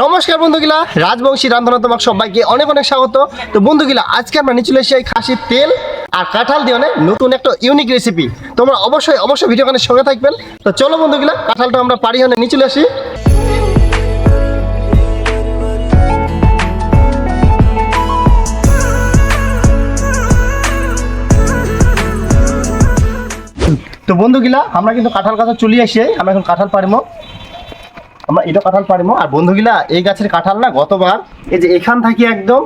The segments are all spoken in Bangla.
নমস্কার বন্ধুগুলা, রাজবংশী রান্ধনা তোমাকে সবাইকে অনেক অনেক স্বাগত। তো বন্ধুগুলা, আজকে আমরা নিয়ে চলে এসেছি এই খাসির তেল আর কাঁঠাল দিয়ে নতুন একটা ইউনিক রেসিপি তোমরা অবশ্যই অবশ্যই ভিডিও গানের সঙ্গে থাকবেন। তো চলো বন্ধুগুলা, কাঁঠালটা আমরা পারি হনে নিয়ে চলে আসি। তো বন্ধুগুলা, আমরা কিন্তু কাঁঠাল গাছে চলে আসি আমরা এখন কাঁঠাল পারিমো আমরা এটা কাঁঠাল পারিমো আর বন্ধুগুলা, এই গাছের কাঁঠাল না গতবার, এই যে এখান থেকে একদম,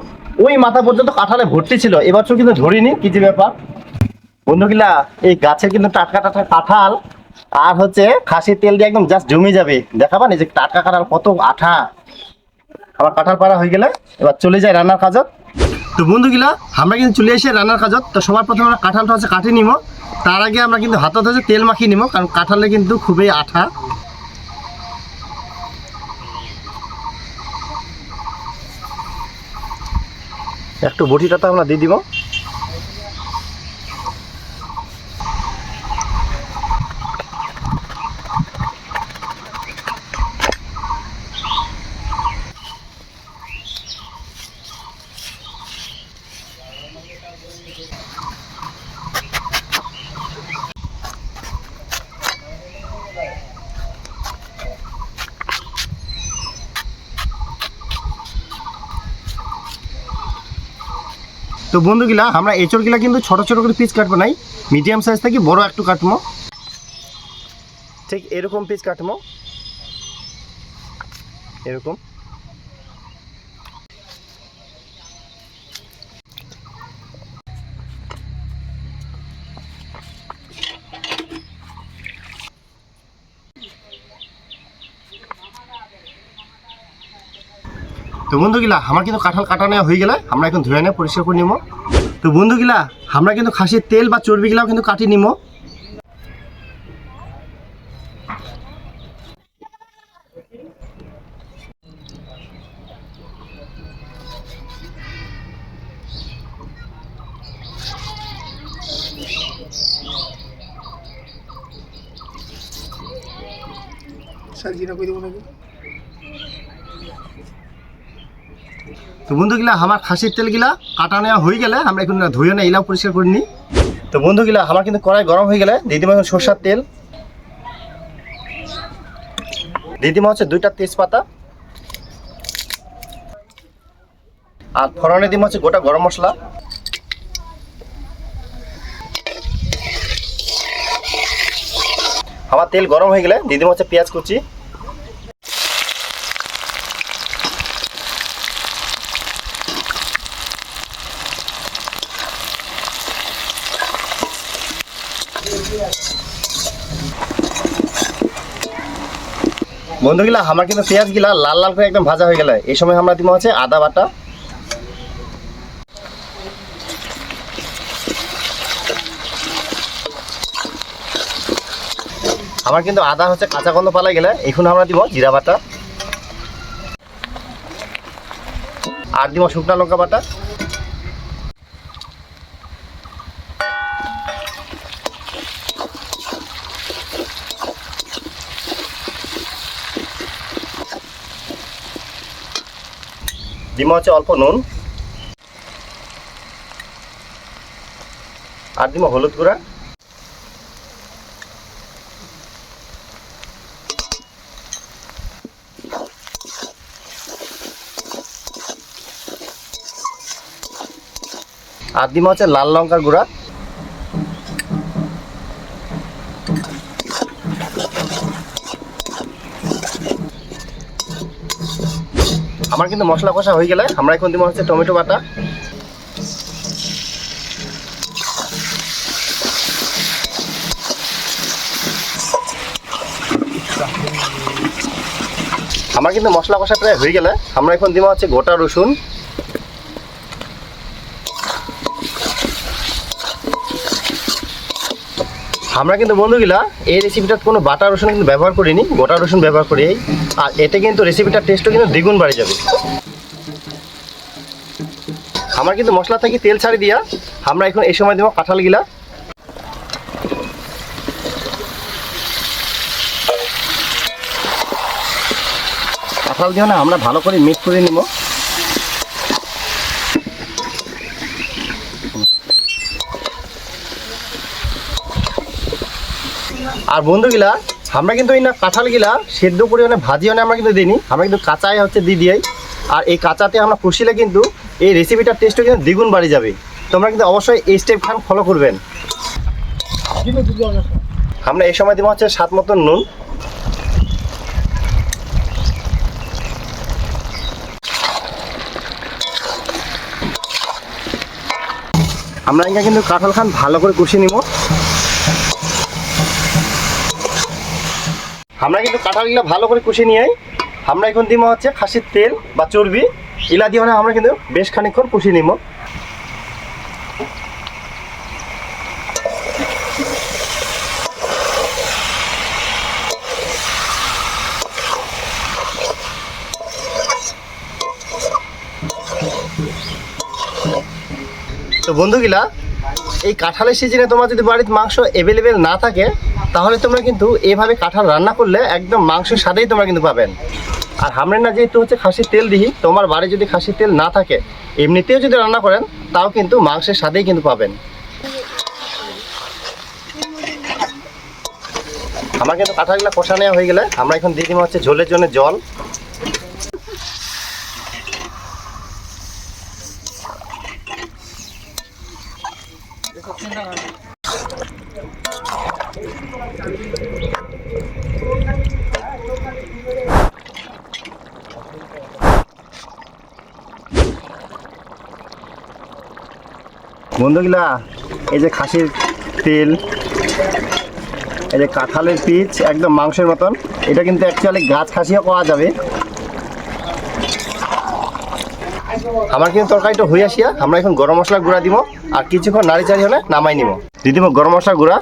ওই মাথা পর্যন্ত কাঁঠালে ভর্তি ছিল এবছর কিন্তু ধরিনি, কি যে ব্যাপার। বন্ধুগুলা, এই গাছের কিন্তু টাটকা টাটকা কাঁঠাল, আর হচ্ছে খাসির তেল দিয়ে একদম জাস্ট জমে যাবে। দেখাবান এই যে টাটকা কাঁঠাল কত আঠা। আমার কাঁঠাল পাড়া হয়ে গেলে, এবার চলে যায় রান্নার কাজত। তো বন্ধুগুলা, আমরা কিন্তু চলে এসে রান্নার কাজত। তো সবার প্রথমে আমরা কাঁঠালটা হচ্ছে কাটি নিব তার আগে আমরা কিন্তু হাতত হচ্ছে তেল মাখিয়ে নিব কারণ কাঁঠালে কিন্তু খুবই আঠা। একটু বটিটা তো আমরা দিয়ে দিব। তো বন্ধুগুলা, আমরা এঁচড়গুলা কিন্তু ছোটো ছোটো করে পিস কাটবো নাই মিডিয়াম সাইজ থেকে বড় একটু কাটবো। ঠিক এরকম পিস কাটবো। এরকম। তো বন্ধুগুলা আমার কিন্তু কাঁঠাল কাটা নেওয়া হয়ে গেলে আমরা এখন ধুয়ে নিয়ে পরিষ্কার করে নিব তো বন্ধুগুলা আমরা কিন্তু খাসির তেল বা চর্বিগুলাও কিন্তু কাটি নিব সাজিয়ে রাখি দেবো নাকি? তো বন্ধুগুলা, আমার খাসির তেলগুলা কাটা নেওয়া হয়ে গেলে আমরা এখন ধুয়ে না এলাও পরিষ্কার করে নিই। তো বন্ধুগুলা, আমার কিন্তু কড়াই গরম হয়ে গেলে দিব এখন সর্ষার তেল। দিয়ে দিব হচ্ছে দুইটা তেজপাতা। আর ফোড়নে দিব হচ্ছে গোটা গরম মশলা। আমার তেল গরম হয়ে গেলে দিয়ে দিব হচ্ছে পেঁয়াজ কুচি। বন্ধুগুলা, আমার কিন্তু পেঁয়াজ গিলা লাল লাল করে একদম ভাজা হয়ে গেলে। এই সময় আমরা দিব হচ্ছে আদা বাটা। আমার কিন্তু আদা হচ্ছে কাঁচা গন্ধ পালাই গেলে, এখন আমরা দিব জিরা বাটা। আর দিব শুকনা লঙ্কা বাটা। দিব হচ্ছে অল্প নুন। আর দিব হলুদ গুঁড়া। আর দিব হচ্ছে লাল লঙ্কার গুঁড়া। আমার কিন্তু মশলা কষা হয়ে গেলে আমরা এখন দিব হচ্ছে টমেটো বাটা। আমার কিন্তু মশলা কষা প্রায় হয়ে গেলে আমরা এখন দিব হচ্ছে গোটা রসুন। আমরা কিন্তু বন্ধুগুলা এই রেসিপিটা কোনো বাটা রসুন কিন্তু ব্যবহার করিনি, গোটা রসুন ব্যবহার করি। আর এতে কিন্তু রেসিপিটার টেস্টও কিন্তু দ্বিগুণ বাড়ে যাবে। আমার কিন্তু মশলা থেকে তেল ছাড়ি দিয়া, আমরা এখন এই সময় দেবো কাঁঠাল গিলা কাঁঠাল দিয়ে না আমরা ভালো করে মিক্স করে নিব। আর বন্ধুগুলা আমরা কিন্তু এই না কাঁঠালগুলা সেদ্ধ করে মানে ভাজিও না আমরা কিন্তু দিইনি। আমরা কিন্তু কাঁচাই হচ্ছে দিয়ে দিই আর এই কাঁচাতে আমরা কষিলে কিন্তু এই রেসিপিটার টেস্টও কিন্তু দ্বিগুণ বাড়ি যাবে। তোমরা কিন্তু অবশ্যই এই স্টেপ খান ফলো করবেন। আমরা এই সময় দিব হচ্ছে সাত মতন নুন। আমরা কিন্তু কাঁঠাল খান ভালো করে কষিয়ে নিব। আমরা কিন্তু কাঁঠালগুলো ভালো করে কষিয়ে নিয়ে আমরা এখন দিব হচ্ছে খাসির তেল বা চর্বি। ইলা দিয়ে মানে আমরা কিন্তু বেশ খানিকক্ষণ কষিয়ে নিব তো বন্ধুগুলা, এই কাঁঠালের সিজনে তোমার যদি বাড়িতে মাংস অ্যাভেলেবেল না থাকে তাহলে তোমরা কিন্তু এভাবে কাঁঠাল রান্না করলে একদম মাংসের স্বাদেই তোমরা কিন্তু পাবেন। আর আমরা না যেহেতু হচ্ছে খাসির তেল দিহি, তোমার বাড়ি যদি খাসির তেল না থাকে, এমনিতেও যদি রান্না করেন, তাও কিন্তু মাংসের স্বাদেই কিন্তু পাবেন। আমার কিন্তু কাঁঠালগুলো কষা নেওয়া হয়ে গেলে আমরা এখন দিয়ে দিব হচ্ছে ঝোলের জন্য জল। বন্ধুগুলা, এই যে খাসির তেল, এই যে কাঁঠালের পিচ, একদম মাংসের মতন। এটা কিন্তু অ্যাকচুয়ালি গাছ খাসিও পাওয়া যাবে। আমার কিন্তু তরকারিটা হয়ে আসিয়া আমরা এখন গরম মশলা গুঁড়া দিব, আর কিছুক্ষণ নাড়ি চাড়ি হলে নামাই নিব। দিয়ে দিব গরম মশলা গুঁড়া।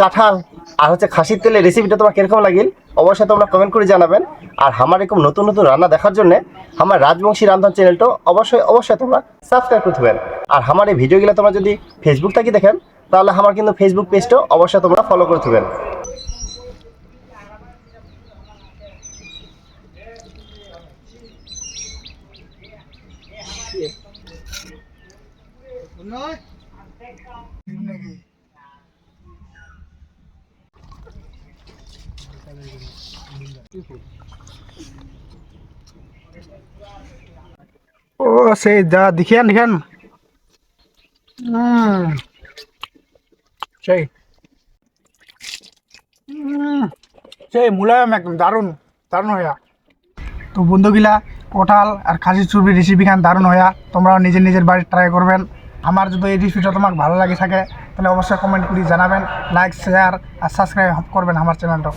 কাঁঠাল, আর হচ্ছে খাসির তেলের রেসিপিটা তোমার কীরকম লাগিল? অবশ্যই তোমরা কমেন্ট করে জানাবেন। আর আমার এরকম নতুন নতুন রান্না দেখার জন্য আমার রাজবংশী রান্ধন চ্যানেলটা অবশ্যই অবশ্যই তোমরা সাবস্ক্রাইব করতে পারেন আর আমার এই ভিডিওগুলো তোমরা যদি ফেসবুক থেকে দেখেন তাহলে আমার কিন্তু ফেসবুক পেজটাও অবশ্যই তোমরা ফলো করে থাকবেন। ও সেই যা দেখিয়ান দেখান। উম, সেই। সেই মুলায়ম একদম দারুণ দারুণ হইয়া। তো বন্ধুগিলা কোঠাল আর খাসি চুরবি রেসিপি খান দারুণ হইয়া। তোমরাও নিজের নিজের বাড়ি ট্রাই করবেন। আমার যদি এই রেসিপিটা তোমাকে ভালো লাগে থাকে, তাহলে অবশ্যই কমেন্ট করে জানাবেন। লাইক শেয়ার আর সাবস্ক্রাইব করবেন আমার চ্যানেলটা